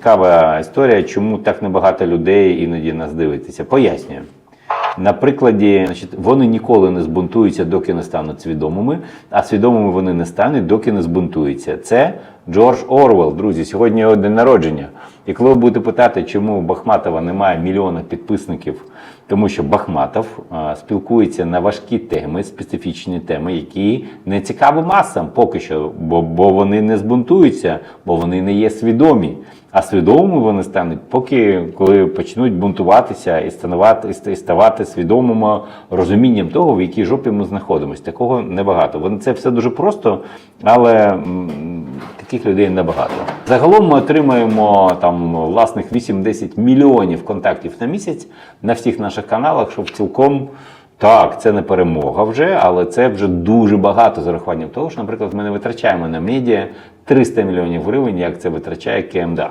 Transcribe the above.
Цікава історія, чому так небагато людей іноді нас дивиться. Пояснюю. На прикладі, значить, вони ніколи не збунтуються, доки не стануть свідомими, а свідомими вони не стануть, доки не збунтуються. Це Джордж Орвел, друзі. Сьогодні його день народження. І коли ви будете питати, чому у Бахматова немає мільйона підписників, тому що Бахматов спілкується на важкі теми, специфічні теми, які не цікаві масам поки що, бо, бо вони не збунтуються, бо вони не є свідомі. А свідомими вони стануть, поки коли почнуть бунтуватися і ставати, і ставати свідомим розумінням того, в якій жопі ми знаходимося. Такого небагато. Вони це все дуже просто, але таких людей небагато. Загалом ми отримаємо там власних 8-10 мільйонів контактів на місяць на всіх наших каналах, щоб цілком. Так, це не перемога вже, але це вже дуже багато з урахуванням того, що, наприклад, ми не витрачаємо на медіа 300 мільйонів гривень, як це витрачає КМДА.